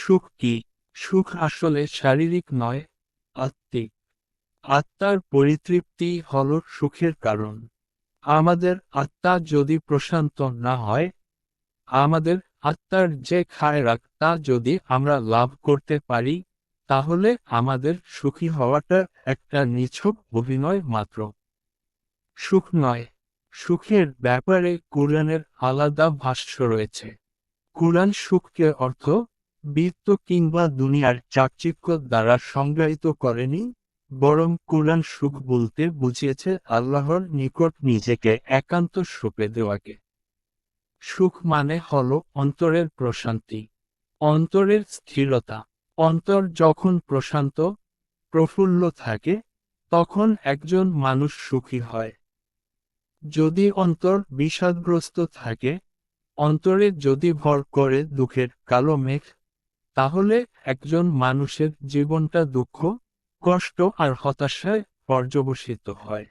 সুখ কি? সুখ আসলে শারীরিক নয়, আত্মিক। আত্মার পরিতৃপ্তি হল সুখের কারণ। আমাদের আত্মা যদি প্রশান্ত না হয়, আমাদের আত্মার যে খায় রাখতা যদি আমরা লাভ করতে পারি, তাহলে আমাদের সুখী হওয়াটা একটা নিছক অভিনয় মাত্র। সুখ নয়, সুখের ব্যাপারে কোরআনের আলাদা ভাষ্য রয়েছে। কোরআন সুখকে অর্থ বৃত্ত কিংবা দুনিয়ার চাকচিক্য দ্বারা সংজ্ঞায়িত করেনি, বরং কোরআন সুখ বলতে বুঝিয়েছে আল্লাহর নিকট নিজেকে একান্ত সঁপে দেওয়াকে। সুখ মানে হল অন্তরের প্রশান্তি, অন্তরের স্থিরতা। অন্তর যখন প্রশান্ত, প্রফুল্ল থাকে, তখন একজন মানুষ সুখী হয়। যদি অন্তর বিষাদগ্রস্ত থাকে, অন্তরে যদি ভর করে দুঃখের কালো মেঘ তাহলে একজন মানুষের জীবনটা দুঃখ কষ্ট আর হতাশায় পর্যবসিত হয়।